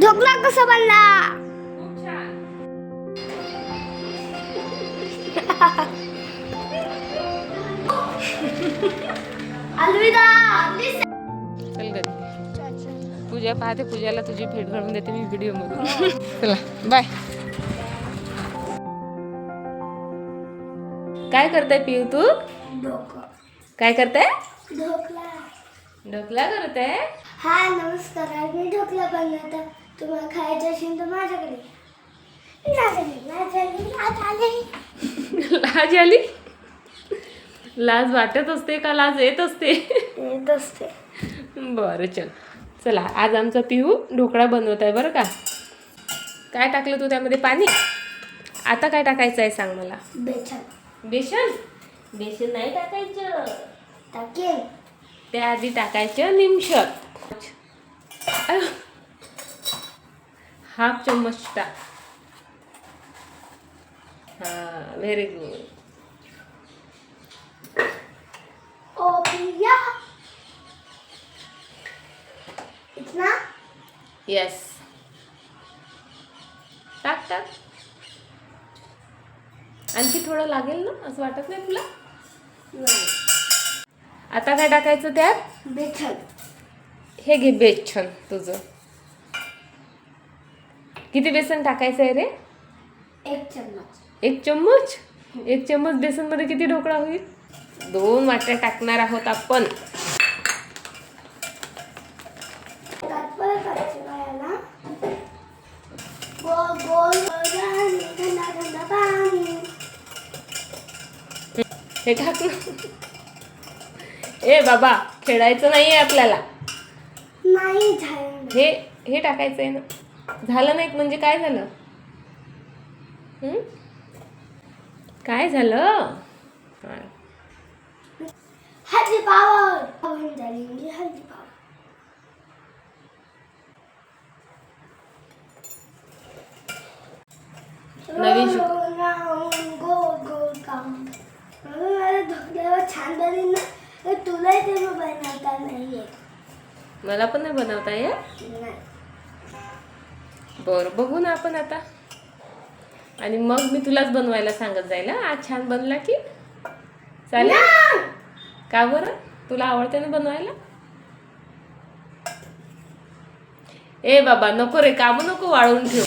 ढोकळा कसा बनला खूप छान अलविदा. चल घरी. पूजा पाहते पूजाला तुझी भेट घालून देते मी व्हिडिओ मधून. चला बाय काय करताय पिऊ तू? काय करताय? ढोकळा ढोकला करताय? हा नमस्कार. मी ढोकळा बनवत. आहे. तुम्हाला खायचं असेल तर माझ्याकडे लाज आली, लाज आली, लाज आली. लाज आली लाज वाटत असते का? लाज येत असते? येत असते. बरं चल. चला आज आमचा पिहू ढोकळा बनवत आहे बरं का? काय टाकलं तू त्यामध्ये? पाणी? आता काय टाकायचं आहे सांग मला? बेसन. बेसन? बेसन नाही टाकायचं. टाकेल. त्याआधी टाकायचं निमशत हाफ चम्मच टाक हां व्हेरी गुड इतना? येस टाक टाक. आणखी थोडं लागेल ना? असं वाटत नाही तुला? नाही. आता काय टाकायचं त्यात? बेसन. हे घे बेसन तुझं. किती बेसन टाकायचं आहे रे? एक चम्मच. एक चम्मच? एक चम्मच बेसनमध्ये किती ढोकळा होईल? दोन वाट्या टाकणार आहोत आपण. हे टाक ए बाबा खेळायचं नाही आहे आपल्याला. नाही हे हे टाकायचं आहे ना. झालं नाही म्हणजे काय झालं? हं? काय झालं? हा. हल्दी पावर! होऊन झाली म्हणजे नवीन छान बनली ना. तर तुलाही ते बनवता नाही येत मला पण नाही बनवता ये नाही. बरं बघू ना आपण आता. आणि मग मी तुलाच बनवायला सांगत जाईल? आज छान बनला की? चालेल? का बरं? तुला आवडते ना बनवायला? ए बाबा नको रे कामं नको वाळवून ठेव.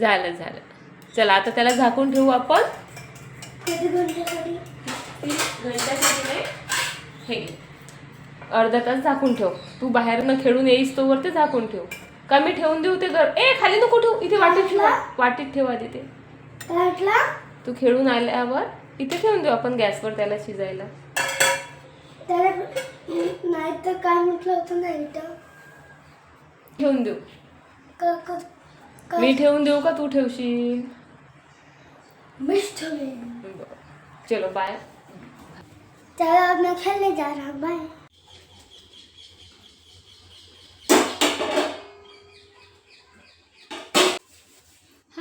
झालं झालं चला आता त्याला झाकून ठेवू आपण. हे. अर्धा तास झाकून ठेव. तू बाहेरनं खेळून येईस तोवर ते झाकून ठेव. का मी ठेवून देऊ ते घर. ए खाली नको ठेवू. इथे वाटीत ठेव. वाटीत ठेव आधी ते. खेळून आल्यावर इथे ठेवून देऊ आपण गॅसवर त्याला शिजायला. त्याला नाही तर काय म्हटलं होतं नाही तर ठेवून देऊ. मी ठेवून देऊ का तू ठेवशील. चलो बाय अब मैं खेलने जा रहा हूँ बाय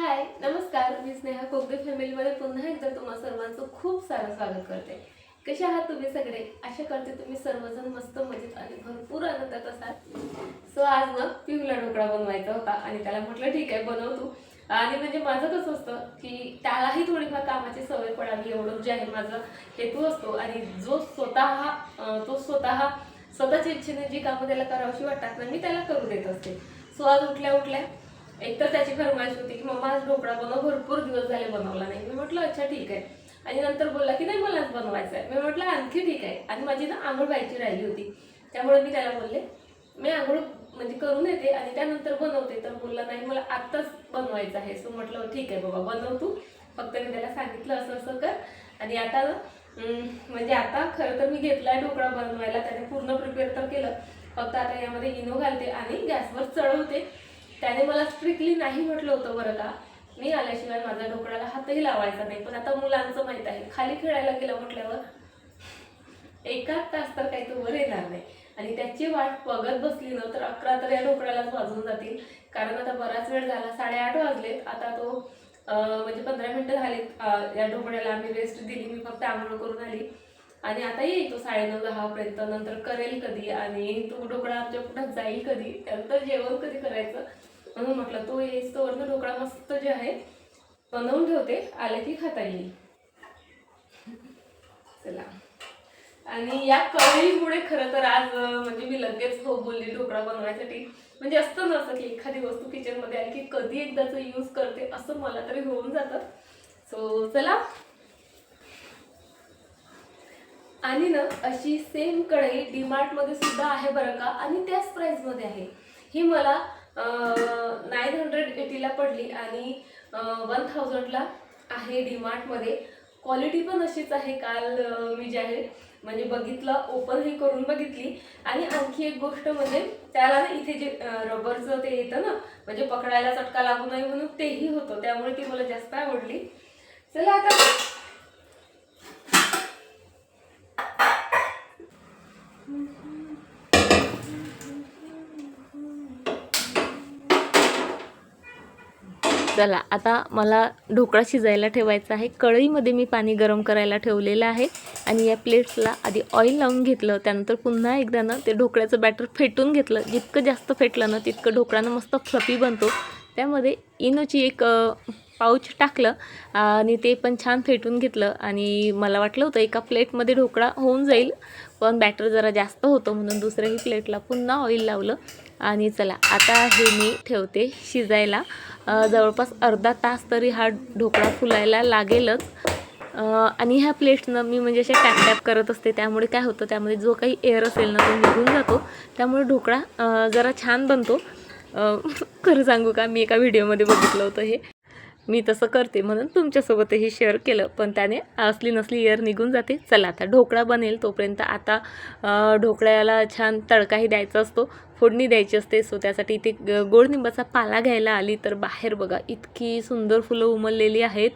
हाय नमस्कार. मी स्नेहा कोकदे फॅमिलीमध्ये पुन्हा एकदा तुम्हा सर्वांचं खूप सारं स्वागत करते. कसे आहात तुम्ही सगळे? आशा करते तुम्ही सर्वजण मस्त मजेत आणि भरपूर आनंदात असाल. सो आज ना पिवला ढोकळा बनवायचा होता आणि त्याला म्हटलं ठीक आहे बनव तू आणि म्हणजे माझं कसं असतं की त्यालाही थोडीफार कामाची सवय पडावी एवढं जे आहे माझं हेतू असतो. आणि जो स्वतः तो स्वतः स्वतःच्या इच्छेने जी कामं त्याला करावीशी वाटतात ना मी त्याला करू देत असते. सो आज उठल्या उठल्या एक तर त्याची फरमाईश होती की मम्मा आज ढोकळा बनव भरपूर दिवस झाले बनवला नाही. मी म्हटलं अच्छा ठीक आहे. आणि नंतर बोलला की नाही मलाच बनवायचं आहे. मी म्हटलं आणखी ठीक आहे. आणि माझी ना आंघोळ व्हायची राहिली होती. त्यामुळे मी त्याला बोलले मी आंघोळ म्हणजे करून येते आणि त्यानंतर बनवते. तर बोलला नाही मला आत्ताच बनवायचं आहे. सो म्हटलं ठीक आहे बाबा बनव तू. फक्त मी त्याला सांगितलं असं असं कर. आणि आता म्हणजे आता खरं तर मी घेतलाय ढोकळा बनवायला त्याने पूर्ण प्रिपेअर तर केलं. फक्त आता यामध्ये इनो घालते आणि गॅसवर चढवते. त्याने मला स्ट्रिक्टली नाही म्हटलं होतं बरं का मी आल्याशिवाय माझ्या ढोकळ्याला हातही लावायचा नाही. पण आता मुलांचं माहीत आहे. खाली खेळायला गेलं म्हटल्यावर एकाच तास तर काही तो वर येणार नाही. आणि त्याची वाट बघत बसली ना तर अकरा तर या ढोकळ्यालाच वाजून जातील. कारण आता बराच वेळ झाला साडेआठ वाजलेत. आता तो म्हणजे पंधरा मिनटं झालीत या ढोकळ्याला आम्ही रेस्ट दिली. मी फक्त आंघोळ करून आली. आणि आता येईल तो साडेनऊ दहापर्यंत. नंतर करेल कधी. आणि तो ढोकळा आमच्या पोटात जाईल कधी. त्यानंतर जेवण कधी करायचं? म्हणून म्हटलं तो येईस तोवर ढोकळा मस्त जे आहे बनवून ठेवते आले की खाता येईल. चला. आणि या कढईमुळे खरं तर आज म्हणजे मी लगेच हो बोलली ढोकळा बनवायसाठी. म्हणजे असतं ना असं की एखादी वस्तू किचनमध्ये आली की कधी एकदाच यूज करते असं मला तरी होऊन जातं. सो चला. आणि ना अशी सेम कढई डीमार्टमध्ये सुद्धा आहे बरं का? आणि त्याच प्राईसमध्ये आहे. ही मला नाईन हंड्रेड एटीला पडली आणि वन थाउजंडला आहे डीमार्टमध्ये क्वालिटी पण अशीच आहे काल मी जे आहे म्हणजे बघितलं ओपनही करून बघितली. आणि आणखी एक गोष्ट म्हणजे त्याला ना इथे जे रबरचं ते येतं ना म्हणजे पकडायला चटका लागू नये म्हणून तेही होतं त्यामुळे ती मला जास्त आवडली. चला आता चला आता मला ढोकळा शिजायला ठेवायचा आहे. कढईमध्ये मी पाणी गरम करायला ठेवलेलं आहे आणि या प्लेट्सला आधी ऑइल लावून घेतलं. त्यानंतर पुन्हा एकदा ना ते ढोकळ्याचं बॅटर फेटून घेतलं. जितकं जास्त फेटलं ना तितकं ढोकळानं मस्त फ्लफी बनतो. त्यामध्ये इनोची एक पाऊच टाकलं आणि ते पण छान फेटून घेतलं. आणि मला वाटलं होतं एका प्लेटमध्ये ढोकळा होऊन जाईल पण बॅटर जरा जास्त होतं म्हणून दुसऱ्याही प्लेटला पुन्हा ऑइल लावलं. आणि चला आता हे मी ठेवते शिजायला. जवळपास अर्धा तास तरी हा ढोकळा फुलायला लागेलच. आणि ह्या प्लेट्सनं मी म्हणजे असे टॅप टॅप करत असते त्यामुळे काय होतं त्यामध्ये जो काही एअर असेल ना तो निघून जातो. त्यामुळे ढोकळा जरा छान बनतो. खरं सांगू का मी एका व्हिडिओमध्ये बघितलं होतं हे. मी तसं करते म्हणून तुमच्यासोबतही शेअर केलं. पण त्याने असली नसली एअर निघून जाते. चला आता ढोकळा बनेल तोपर्यंत आता ढोकळ्याला छान तडकाही द्यायचा असतो. फोडणी द्यायची असते. सो त्यासाठी इथे ग- गोड निंबाचा पाला घ्यायला आली तर बाहेर बघा इतकी सुंदर फुलं उमललेली आहेत.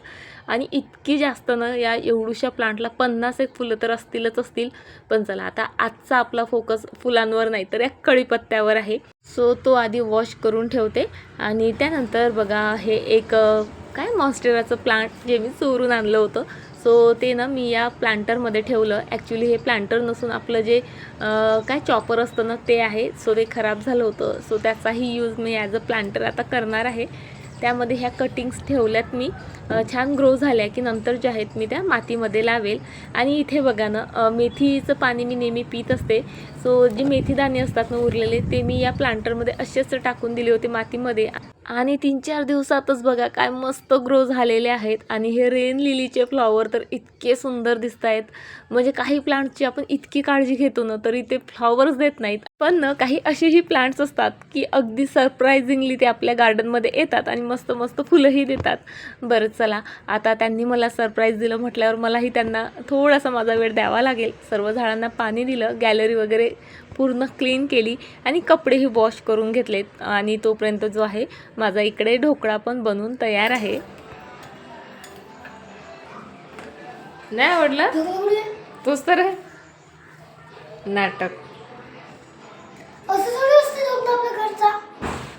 आणि इतकी जास्त ना या एवढूशा प्लांटला पन्नास एक फुलं तर असतीलच असतील. पण चला आता आजचा आपला फोकस फुलांवर नाही तर या कळीपत्त्यावर आहे. सो तो आधी वॉश करून ठेवते. आणि त्यानंतर बघा हे एक काय मॉन्स्टेराचं प्लांट जे मी चोरून आणलं होतं. सो ते ना मी या प्लांटरमध्ये ठेवलं. ॲक्च्युली हे प्लांटर नसून आपलं जे काय चॉपर असतं ना ते आहे. सो ते खराब झालं होतं. सो त्याचाही यूज मी ॲज अ प्लांटर आता करणार आहे. त्यामध्ये ह्या कटिंग्स ठेवल्यात मी. छान ग्रो झाल्या की नंतर ज्या आहेत मी त्या मातीमध्ये लावेल. आणि इथे बघा ना मेथीचं पाणी मी नेहमी पित असते. सो जे मेथीदाणे असतात ना उरलेले ते मी या प्लांटरमध्ये असेच टाकून दिले होते मातीमध्ये. आणि तीन चार दिवसातच बघा काय मस्त ग्रो झालेले आहेत. आणि हे रेन लिलीचे फ्लॉवर तर इतके सुंदर दिसत आहेत म्हणजे काही प्लांटची आपण इतकी काळजी घेतो ना तरी ते फ्लॉवर्स देत नाहीत. पण ना काही असेही प्लांट्स असतात की अगदी सरप्रायझिंगली ते आपल्या गार्डनमध्ये येतात आणि मस्त मस्त फुलंही देतात. बरं चला. आता त्यांनी मला सरप्राईज दिलं म्हटल्यावर मलाही त्यांना थोडासा माझा वेळ द्यावा लागेल. सर्व झाडांना पाणी दिलं गॅलरी वगैरे पूर्ण क्लीन केली आणि कपडेही वॉश करून घेतलेत. आणि तोपर्यंत जो आहे माझा इकडे ढोकळा पण बनवून तयार आहे. नाही आवडला? तोच तर नाटक.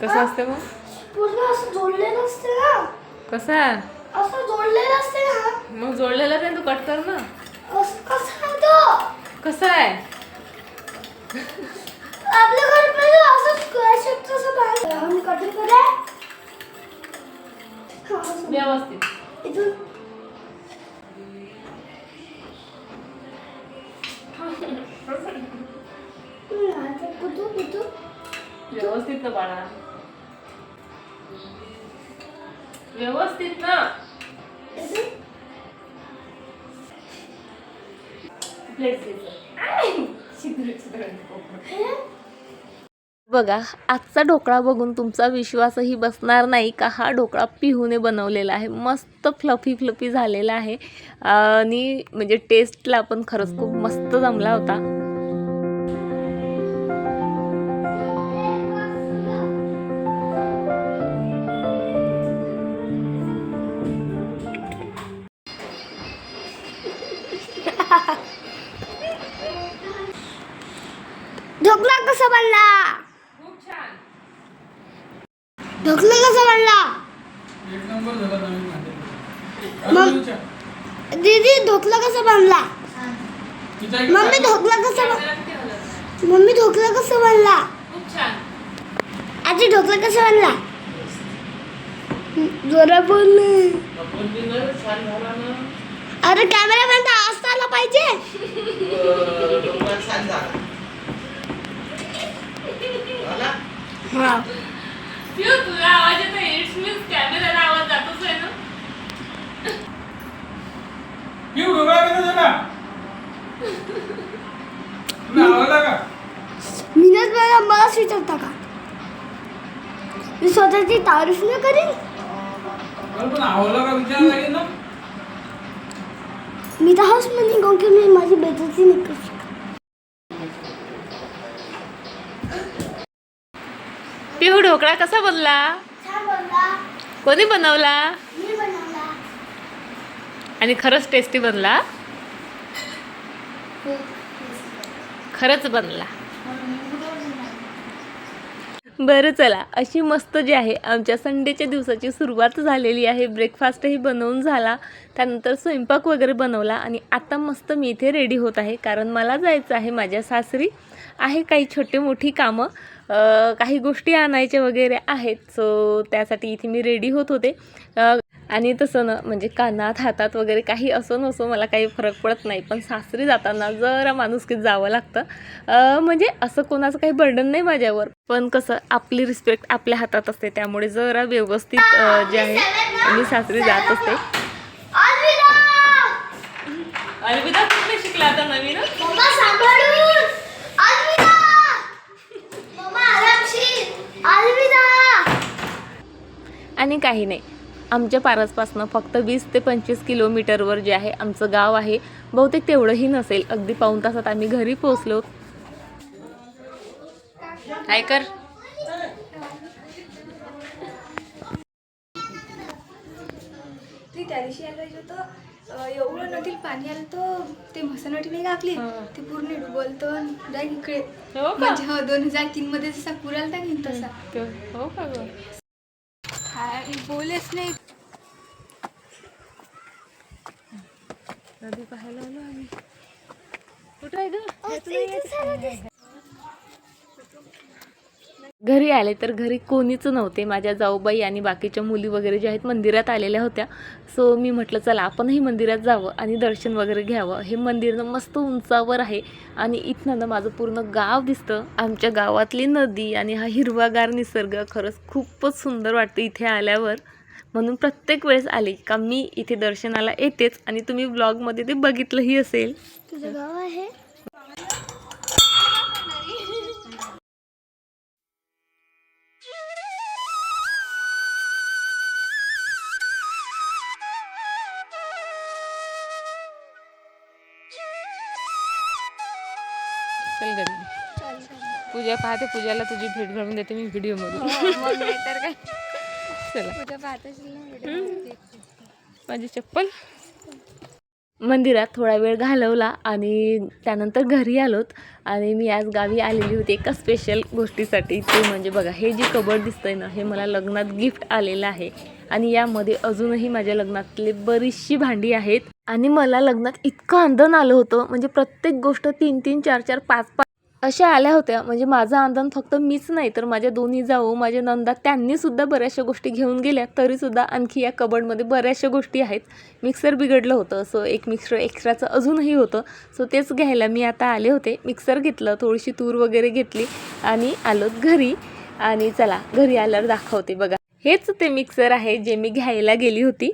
कसं असते मग? कसा? मग जोडलेला तू कट कर ना. कसं आहे? आपल्या घरामध्ये असं बघा आजचा ढोकळा बघून तुमचा विश्वासही बसणार नाही का? हा ढोकळा पिहूने बनवलेला आहे. मस्त फ्लफी फ्लफी झालेला आहे. आणि म्हणजे टेस्टला पण खरंच खूप मस्त जमला होता. ढोकळा कसा बनला? छान. ढोकळा कसा बनला एक नंबर झाला नवीन मग- दीदी ढोकळा कसा बनला? मम्मी. ढोकला कसा बन- कॅमेरा? मम्मी ढोकला कसा बनला? खूप छान. आजी ढोकला कसा बनला? जोरा बोल ना. आपण dinner छान झाला ना. अरे कॅमेरा आवाज आला पाहिजे. अं, ढोकळा छान झाला झाला? हा. पिऊ, तुला आवाज येतो इट्स मीन्स कॅमेराला आवाज जातोच आहे ना? पिऊ ढोकळा कसा झाला तुला आवडला का? मीनच मला मला विचारता का? मी स्वतःची तारीफ न करीन? अरे पण आवडला का विचार लागेल ना? मी तर हाच म्हणेन काहून की मी माझी बेजती नाही करू शकत. पिहू ढोकळा कसा बनला? कोणी बनवला? आणि खरंच टेस्टी बनला? खरंच बनला. बरं चला अशी मस्त जी आहे आमच्या संडेच्या दिवसाची सुरुवात झालेली आहे. ब्रेकफास्टही बनवून झाला. त्यानंतर स्वयंपाक वगैरे बनवला आणि आता मस्त मी इथे रेडी होत आहे. कारण मला जायचं आहे माझ्या सासरी आहे काही छोटे मोठी कामं काही गोष्टी आणायच्या वगैरे आहेत. सो त्यासाठी इथे मी रेडी होत होते. आणि तसं ना म्हणजे कानात हातात वगैरे काही असो नसो मला काही फरक पडत नाही. पण सासरी जाताना जरा माणुसकीत जावं लागतं. म्हणजे असं कोणाचं काही बर्डन नाही माझ्यावर. पण कसं आपली रिस्पेक्ट आपल्या हातात असते. त्यामुळे जरा व्यवस्थित जे आहे मी सासरी जात असते. अलविदा कुठे शिकला आता नवीन. मम्मा सांभाळून. अलविदा. मम्मा आरामशीर. अलविदा. आणि काही नाही. आमच्या पारसपासनं फक्त वीस ते पंचवीस किलोमीटरवर जे आहे आमचं गाव आहे. बहुतेक तेवढंही नसेल. अगदी पाऊण तासात आम्ही घरी पोहोचलो. काय कर. ती त्या दिवशी एवढं नदीत पाणी आलं तर ते म्हसनवाटी नाही का आपली ते पूर्ण डुबलतो जाय इकडे. हो का? म्हणजे हो दोन हजार तीन मध्ये जसा पूर आलता की तसा. हो का? काय बोलेच नाही. नदी पाहायला आलो आम्ही. कुठं आहे ग? घरी आले तर घरी कोणीच नव्हते. माझ्या जाऊबाई आणि बाकीच्या मुली वगैरे ज्या आहेत मंदिरात आलेल्या होत्या. सो मी म्हटलं चला आपणही मंदिरात जावं आणि दर्शन वगैरे घ्यावं. हे मंदिर ना मस्त उंचावर आहे आणि इथनं ना माझं पूर्ण गाव दिसतं. आमच्या गावातली नदी आणि हा हिरवागार निसर्ग खरंच खूपच सुंदर वाटतं इथे आल्यावर. म्हणून प्रत्येक वेळेस आले का मी इथे दर्शनाला येतेच आणि तुम्ही ब्लॉगमध्ये ते बघितलंही असेल. तुझं गाव आहे? चल घरी. पूजा पाहते पूजाला तुझी भेट घालून देते मी व्हिडिओमध्ये मग नाही तर काय? चला. माझी चप्पल. मंदिरात थोडा वेळ घालवला आणि त्यानंतर घरी आलोत. आणि मी आज गावी आलेली होती एका स्पेशल गोष्टीसाठी. ते म्हणजे बघा हे जे कबड दिसतंय ना हे मला लग्नात गिफ्ट आलेलं आहे. आणि यामध्ये अजूनही माझ्या लग्नातले बरीचशी भांडी आहेत. आणि मला लग्नात इतकं आंदण आलं होतं. म्हणजे प्रत्येक गोष्ट तीन तीन चार चार पाच पाच. अशा आल्या होत्या. म्हणजे माझं आंदण फक्त मीच नाही तर माझ्या दोन्ही जाऊ माझ्या नंदा त्यांनी सुद्धा बऱ्याचशा गोष्टी घेऊन गेल्या. तरीसुद्धा आणखी या कबडमध्ये बऱ्याचशा गोष्टी आहेत. मिक्सर बिघडलं होतं. सो एक मिक्सर एक्स्ट्राचं अजूनही होतं. सो तेच घ्यायला मी आता आले होते. मिक्सर घेतलं थोडीशी तूर वगैरे घेतली आणि आलोत घरी. आणि चला घरी आल्यावर दाखवते बघा. हेच ते मिक्सर आहे जे मी घ्यायला गेली होती.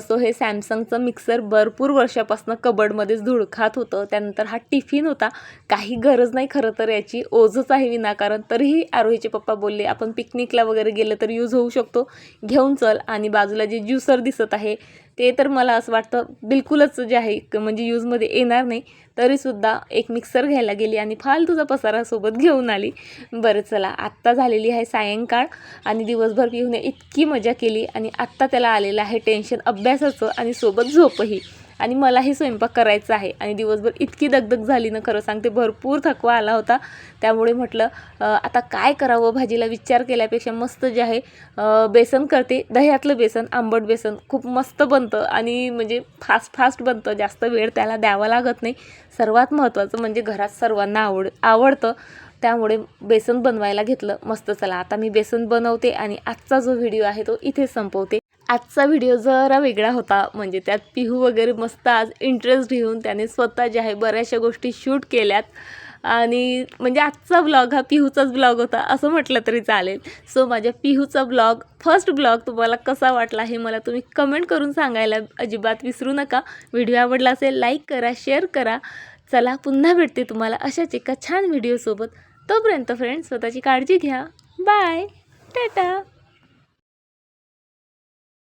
सो हे सॅमसंगचं मिक्सर भरपूर वर्षापासून कबडमध्येच धुळखात होतं. त्यानंतर हा टिफिन होता. काही गरज नाही खरं तर याची. ओझच आहे विनाकारण. तरीही आरोहीचे पप्पा बोलले आपण पिकनिकला वगैरे गेलं तर यूज होऊ शकतो. घेऊन चल. आणि बाजूला जे ज्युसर दिसत आहे ते तर मला असं वाटतं बिलकुलच जे आहे क- म्हणजे यूजमध्ये येणार नाही. तरीसुद्धा एक मिक्सर घ्यायला गेली आणि फालतूचा पसारा सोबत घेऊन आली. बरं चला आत्ता झालेली आहे सायंकाळ आणि दिवसभर पिऊने इतकी मजा केली आणि आत्ता त्याला आलेलं आहे टेन्शन अभ्यासाचं आणि सोबत झोपही. आणि मलाही स्वयंपाक करायचा आहे. आणि दिवसभर इतकी दगदग झाली ना खरं सांगते भरपूर थकवा आला होता. त्यामुळे म्हटलं आता काय करावं? भाजीला विचार केल्यापेक्षा मस्त जे आहे बेसन करते. दह्यातलं बेसन आंबट बेसन खूप मस्त बनतं आणि म्हणजे फास्ट फास्ट बनतं. जास्त वेळ त्याला द्यावा लागत नाही. सर्वात महत्त्वाचं म्हणजे घरात सर्वांना आवड आवडतं. त्यामुळे बेसन बनवायला घेतलं मस्त चला. आता मी बेसन बनवते आणि आजचा जो व्हिडिओ आहे तो इथे संपवते. आजचा व्हिडिओ जरा वेगळा होता. म्हणजे त्यात पिहू वगैरे मस्त आज इंटरेस्ट घेऊन त्याने स्वतः जे आहे बऱ्याचशा गोष्टी शूट केल्यात. आणि म्हणजे आजचा ब्लॉग हा पिहूचाच ब्लॉग होता असं म्हटलं तरी चालेल. सो माझ्या पिहूचा ब्लॉग फर्स्ट ब्लॉग तुम्हाला कसा वाटला हे मला तुम्ही कमेंट करून सांगायला अजिबात विसरू नका. व्हिडिओ आवडला असेल लाईक करा शेअर करा. चला पुन्हा भेटते तुम्हाला अशाच एका छान व्हिडिओसोबत तोपर्यंत फ्रेंड्स स्वतःची काळजी घ्या. बाय टाटा